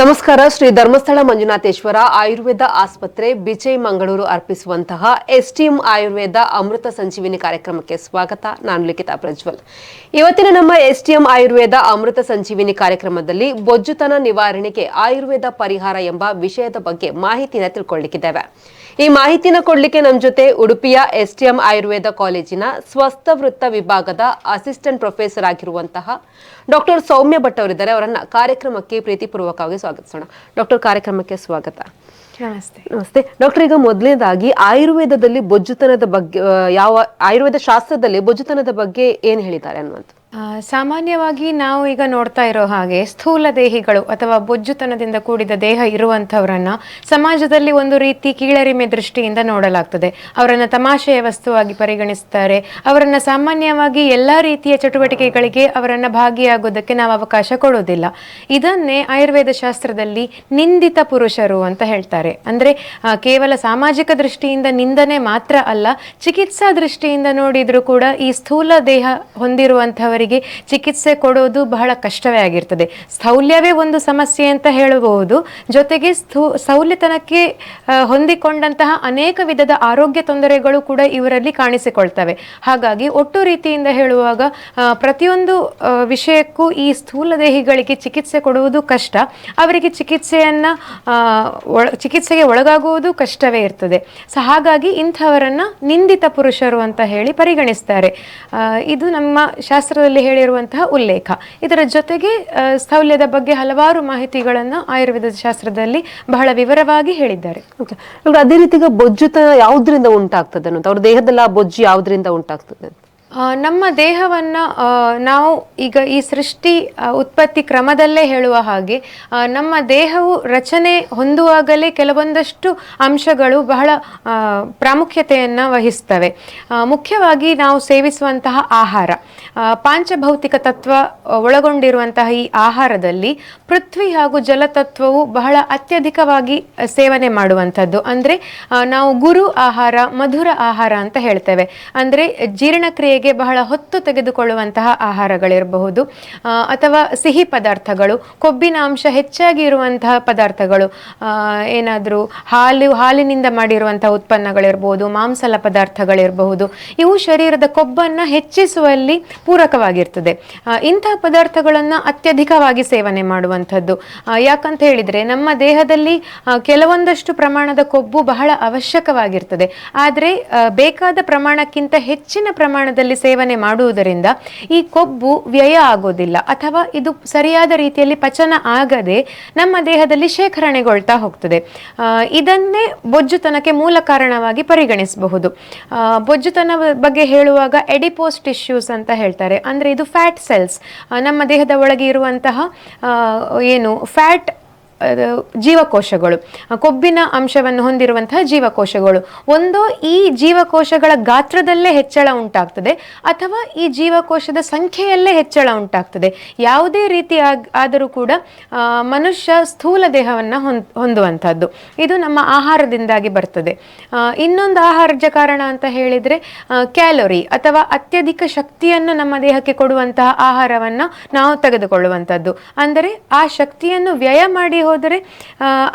ನಮಸ್ಕಾರ, ಶ್ರೀ ಧರ್ಮಸ್ಥಳ ಮಂಜುನಾಥೇಶ್ವರ ಆಯುರ್ವೇದ ಆಸ್ಪತ್ರೆ, ಬಿಜೈ ಮಂಗಳೂರು ಅರ್ಪಿಸುವಂತಹ ಎಸ್ಟಿಎಂ ಆಯುರ್ವೇದ ಅಮೃತ ಸಂಜೀವಿನಿ ಕಾರ್ಯಕ್ರಮಕ್ಕೆ ಸ್ವಾಗತ. ನಾನು ಲಿಖಿತಾ ಪ್ರಜ್ವಲ್. ಇವತ್ತಿನ ನಮ್ಮ ಎಸ್ಟಿಎಂ ಆಯುರ್ವೇದ ಅಮೃತ ಸಂಜೀವಿನಿ ಕಾರ್ಯಕ್ರಮದಲ್ಲಿ ಬೊಜ್ಜುತನ ನಿವಾರಣೆಗೆ ಆಯುರ್ವೇದ ಪರಿಹಾರ ಎಂಬ ವಿಷಯದ ಬಗ್ಗೆ ಮಾಹಿತಿಯನ್ನು ತಿಳ್ಕೊಳ್ಳಿಕ್ಕಿದ್ದೇವೆ ಈ ಮಾಹಿತಿನ ಕೊಡ್ಲಿಕ್ಕೆ ನಮ್ಮ ಜೊತೆ ಉಡುಪಿಯ ಎಸ್ಟಿಎಂ ಆಯುರ್ವೇದ ಕಾಲೇಜಿನ ಸ್ವಸ್ಥ ವೃತ್ತ ವಿಭಾಗದ ಅಸಿಸ್ಟೆಂಟ್ ಪ್ರೊಫೆಸರ್ ಆಗಿರುವಂತಹ ಡಾಕ್ಟರ್ ಸೌಮ್ಯ ಭಟ್ ಅವರಿದ್ದಾರೆ. ಅವರನ್ನ ಕಾರ್ಯಕ್ರಮಕ್ಕೆ ಪ್ರೀತಿಪೂರ್ವಕವಾಗಿ ಸ್ವಾಗತಿಸೋಣ. ಡಾಕ್ಟರ್ ಕಾರ್ಯಕ್ರಮಕ್ಕೆ ಸ್ವಾಗತ. ನಮಸ್ತೆ. ನಮಸ್ತೆ. ಡಾಕ್ಟರ್ ಈಗ ಮೊದಲನೇದಾಗಿ ಆಯುರ್ವೇದದಲ್ಲಿ ಬೊಜ್ಜುತನದ ಬಗ್ಗೆ ಯಾವ ಆಯುರ್ವೇದ ಶಾಸ್ತ್ರದಲ್ಲಿ ಬೊಜ್ಜುತನದ ಬಗ್ಗೆ ಏನ್ ಹೇಳಿದ್ದಾರೆ ಅನ್ನುವಂಥ ಆ, ಸಾಮಾನ್ಯವಾಗಿ ನಾವು ಈಗ ನೋಡ್ತಾ ಇರೋ ಹಾಗೆ ಸ್ಥೂಲ ದೇಹಿಗಳು ಅಥವಾ ಬೊಜ್ಜುತನದಿಂದ ಕೂಡಿದ ದೇಹ ಇರುವಂಥವರನ್ನ ಸಮಾಜದಲ್ಲಿ ಒಂದು ರೀತಿ ಕೀಳರಿಮೆ ದೃಷ್ಟಿಯಿಂದ ನೋಡಲಾಗ್ತದೆ. ಅವರನ್ನು ತಮಾಷೆಯ ವಸ್ತುವಾಗಿ ಪರಿಗಣಿಸ್ತಾರೆ. ಅವರನ್ನು ಸಾಮಾನ್ಯವಾಗಿ ಎಲ್ಲ ರೀತಿಯ ಚಟುವಟಿಕೆಗಳಿಗೆ ಅವರನ್ನು ಭಾಗಿಯಾಗೋದಕ್ಕೆ ನಾವು ಅವಕಾಶ ಕೊಡೋದಿಲ್ಲ. ಇದನ್ನೇ ಆಯುರ್ವೇದ ಶಾಸ್ತ್ರದಲ್ಲಿ ನಿಂದಿತ ಪುರುಷರು ಅಂತ ಹೇಳ್ತಾರೆ. ಅಂದ್ರೆ ಕೇವಲ ಸಾಮಾಜಿಕ ದೃಷ್ಟಿಯಿಂದ ನಿಂದನೆ ಮಾತ್ರ ಅಲ್ಲ, ಚಿಕಿತ್ಸಾ ದೃಷ್ಟಿಯಿಂದ ನೋಡಿದರೂ ಕೂಡ ಈ ಸ್ಥೂಲ ದೇಹ ಹೊಂದಿರುವಂಥವರಿಗೆ ಚಿಕಿತ್ಸೆ ಕೊಡೋದು ಬಹಳ ಕಷ್ಟವೇ ಆಗಿರ್ತದೆ. ಸ್ಥೌಲ್ಯವೇ ಒಂದು ಸಮಸ್ಯೆ ಅಂತ ಹೇಳಬಹುದು. ಜೊತೆಗೆ ಸ್ಥೂ, ಸೌಲ್ಯತನಕ್ಕೆ ಹೊಂದಿಕೊಂಡಂತಹ ಅನೇಕ ವಿಧದ ಆರೋಗ್ಯ ತೊಂದರೆಗಳು ಕೂಡ ಇವರಲ್ಲಿ ಕಾಣಿಸಿಕೊಳ್ತವೆ. ಹಾಗಾಗಿ ಒಟ್ಟು ರೀತಿಯಿಂದ ಹೇಳುವಾಗ ಪ್ರತಿಯೊಂದು ವಿಷಯಕ್ಕೂ ಈ ಸ್ಥೂಲ ದೇಹಿಗಳಿಗೆ ಚಿಕಿತ್ಸೆ ಕೊಡುವುದು ಕಷ್ಟ. ಅವರಿಗೆ ಚಿಕಿತ್ಸೆಯನ್ನ ಚಿಕಿತ್ಸೆಗೆ ಒಳಗಾಗುವುದು ಕಷ್ಟವೇ ಇರ್ತದೆ. ಸೊ, ಹಾಗಾಗಿ ಇಂಥವರನ್ನ ನಿಂದಿತ ಪುರುಷರು ಅಂತ ಹೇಳಿ ಪರಿಗಣಿಸ್ತಾರೆ. ಇದು ನಮ್ಮ ಶಾಸ್ತ್ರದಲ್ಲಿ ಹೇಳಿರುವಂತಹ ಉಲ್ಲೇಖ. ಇದರ ಜೊತೆಗೆ ಸ್ಥೌಲ್ಯದ ಬಗ್ಗೆ ಹಲವಾರು ಮಾಹಿತಿಗಳನ್ನು ಆಯುರ್ವೇದ ಶಾಸ್ತ್ರದಲ್ಲಿ ಬಹಳ ವಿವರವಾಗಿ ಹೇಳಿದ್ದಾರೆ. ಅದೇ ರೀತಿ ಈಗ ಯಾವುದರಿಂದ ಉಂಟಾಗ್ತದೆ ಅನ್ನೋದು? ಅವ್ರ ದೇಹದಲ್ಲಿ ಆ ಬೊಜ್ಜು ಯಾವ್ದ್ರಿಂದ ಉಂಟಾಗ್ತದೆ? ನಮ್ಮ ದೇಹವನ್ನ ನಾವು ಈಗ ಈ ಸೃಷ್ಟಿ ಉತ್ಪತ್ತಿ ಕ್ರಮದಲ್ಲೇ ಹೇಳುವ ಹಾಗೆ ನಮ್ಮ ದೇಹವು ರಚನೆ ಹೊಂದುವಾಗಲೇ ಕೆಲವೊಂದಷ್ಟು ಅಂಶಗಳು ಬಹಳ ಪ್ರಾಮುಖ್ಯತೆಯನ್ನು ವಹಿಸ್ತವೆ. ಮುಖ್ಯವಾಗಿ ನಾವು ಸೇವಿಸುವಂತಹ ಆಹಾರ. ಪಾಂಚಭೌತಿಕ ತತ್ವ ಒಳಗೊಂಡಿರುವಂತಹ ಈ ಆಹಾರದಲ್ಲಿ ಪೃಥ್ವಿ ಹಾಗೂ ಜಲತತ್ವವು ಬಹಳ ಅತ್ಯಧಿಕವಾಗಿ ಸೇವನೆ ಮಾಡುವಂಥದ್ದು. ಅಂದರೆ ನಾವು ಗುರು ಆಹಾರ, ಮಧುರ ಆಹಾರ ಅಂತ ಹೇಳ್ತೇವೆ. ಅಂದರೆ, ಜೀರ್ಣಕ್ರಿಯೆಗೆ ಬಹಳ ಹೊತ್ತು ತೆಗೆದುಕೊಳ್ಳುವಂತಹ ಆಹಾರಗಳಿರಬಹುದು. ಅಥವಾ ಸಿಹಿ ಪದಾರ್ಥಗಳು, ಕೊಬ್ಬಿನ ಅಂಶ ಹೆಚ್ಚಾಗಿ ಇರುವಂತಹ ಪದಾರ್ಥಗಳು ಏನಾದರೂ ಹಾಲು, ಹಾಲಿನಿಂದ ಮಾಡಿರುವಂತಹ ಉತ್ಪನ್ನಗಳಿರ್ಬೋದು, ಮಾಂಸಲ ಪದಾರ್ಥಗಳಿರಬಹುದು. ಇವು ಶರೀರದ ಕೊಬ್ಬನ್ನು ಹೆಚ್ಚಿಸುವಲ್ಲಿ ಪೂರಕವಾಗಿರ್ತದೆ. ಇಂತಹ ಪದಾರ್ಥಗಳನ್ನು ಅತ್ಯಧಿಕವಾಗಿ ಸೇವನೆ ಮಾಡುವಂಥದ್ದು. ಯಾಕಂತ ಹೇಳಿದ್ರೆ ನಮ್ಮ ದೇಹದಲ್ಲಿ ಕೆಲವೊಂದಷ್ಟು ಪ್ರಮಾಣದ ಕೊಬ್ಬು ಬಹಳ ಅವಶ್ಯಕವಾಗಿರ್ತದೆ. ಆದರೆ ಬೇಕಾದ ಪ್ರಮಾಣಕ್ಕಿಂತ ಹೆಚ್ಚಿನ ಪ್ರಮಾಣದಲ್ಲಿ ಸೇವನೆ ಮಾಡುವುದರಿಂದ ಈ ಕೊಬ್ಬು ವ್ಯಯ ಆಗೋದಿಲ್ಲ. ಅಥವಾ ಇದು ಸರಿಯಾದ ರೀತಿಯಲ್ಲಿ ಪಚನ ಆಗದೆ ನಮ್ಮ ದೇಹದಲ್ಲಿ ಶೇಖರಣೆಗೊಳ್ತಾ ಹೋಗ್ತದೆ. ಇದನ್ನೇ ಬೊಜ್ಜುತನಕ್ಕೆ ಮೂಲ ಕಾರಣವಾಗಿ ಪರಿಗಣಿಸಬಹುದು. ಬೊಜ್ಜುತನ ಬಗ್ಗೆ ಹೇಳುವಾಗ ಎಡಿಪೋಸ್ ಟಿಶ್ಯೂಸ್ ಅಂತ ಹೇಳ್ತಾರೆ. ಅಂದ್ರೆ ಇದು ಫ್ಯಾಟ್ ಸೆಲ್ಸ್ ನಮ್ಮ ದೇಹದ ಒಳಗೆ ಇರುವಂತಹ ಏನು ಫ್ಯಾಟ್ ಜೀವಕೋಶಗಳು. ಕೊಬ್ಬಿನ ಅಂಶವನ್ನು ಹೊಂದಿರುವಂತಹ ಜೀವಕೋಶಗಳು. ಒಂದು ಈ ಜೀವಕೋಶಗಳ ಗಾತ್ರದಲ್ಲೇ ಹೆಚ್ಚಳ ಉಂಟಾಗ್ತದೆ ಅಥವಾ ಈ ಜೀವಕೋಶದ ಸಂಖ್ಯೆಯಲ್ಲೇ ಹೆಚ್ಚಳ ಉಂಟಾಗ್ತದೆ. ಯಾವುದೇ ರೀತಿ ಆದರೂ ಕೂಡ ಮನುಷ್ಯ ಸ್ಥೂಲ ದೇಹವನ್ನು ಹೊಂದ್ ಹೊಂದುವಂಥದ್ದು. ಇದು ನಮ್ಮ ಆಹಾರದಿಂದಾಗಿ ಬರ್ತದೆ. ಇನ್ನೊಂದು ಆಹಾರದ ಕಾರಣ ಅಂತ ಹೇಳಿದ್ರೆ ಕ್ಯಾಲೋರಿ ಅಥವಾ ಅತ್ಯಧಿಕ ಶಕ್ತಿಯನ್ನು ನಮ್ಮ ದೇಹಕ್ಕೆ ಕೊಡುವಂತಹ ಆಹಾರವನ್ನು ನಾವು ತೆಗೆದುಕೊಳ್ಳುವಂಥದ್ದು. ಅಂದರೆ ಆ ಶಕ್ತಿಯನ್ನು ವ್ಯಯ ಮಾಡಿ ಹೋದರೆ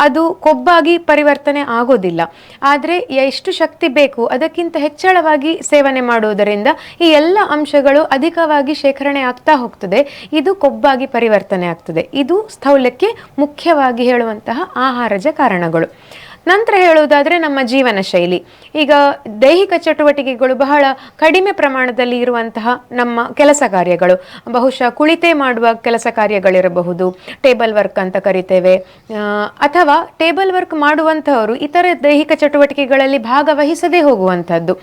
ಅದು ಕೊಬ್ಬಾಗಿ ಪರಿವರ್ತನೆ ಆಗೋದಿಲ್ಲ. ಆದರೆ ಎಷ್ಟು ಶಕ್ತಿ ಬೇಕು, ಅದಕ್ಕಿಂತ ಹೆಚ್ಚಳವಾಗಿ ಸೇವನೆ ಮಾಡುವುದರಿಂದ ಈ ಎಲ್ಲ ಅಂಶಗಳು ಅಧಿಕವಾಗಿ ಶೇಖರಣೆ ಆಗ್ತಾ ಹೋಗ್ತದೆ. ಇದು ಕೊಬ್ಬಾಗಿ ಪರಿವರ್ತನೆ ಆಗ್ತದೆ. ಇದು ಸ್ಥೌಲ್ಯಕ್ಕೆ ಮುಖ್ಯವಾಗಿ ಹೇಳುವಂತಹ ಆಹಾರಜ ಕಾರಣಗಳು. ನಂತರ ಹೇಳುವುದಾದರೆ ನಮ್ಮ ಜೀವನ ಶೈಲಿ. ಈಗ ದೈಹಿಕ ಚಟುವಟಿಕೆಗಳು ಬಹಳ ಕಡಿಮೆ ಪ್ರಮಾಣದಲ್ಲಿ ಇರುವಂತಹ ನಮ್ಮ ಕೆಲಸ ಕಾರ್ಯಗಳು. ಬಹುಶಃ ಕುಳಿತೇ ಮಾಡುವ ಕೆಲಸ ಕಾರ್ಯಗಳಿರಬಹುದು. ಟೇಬಲ್ ವರ್ಕ್ ಅಂತ ಕರಿತೇವೆ. ಅಥವಾ ಟೇಬಲ್ ವರ್ಕ್ ಮಾಡುವಂತಹವರು ಇತರ ದೈಹಿಕ ಚಟುವಟಿಕೆಗಳಲ್ಲಿ ಭಾಗವಹಿಸದೇ ಹೋಗುವಂಥದ್ದು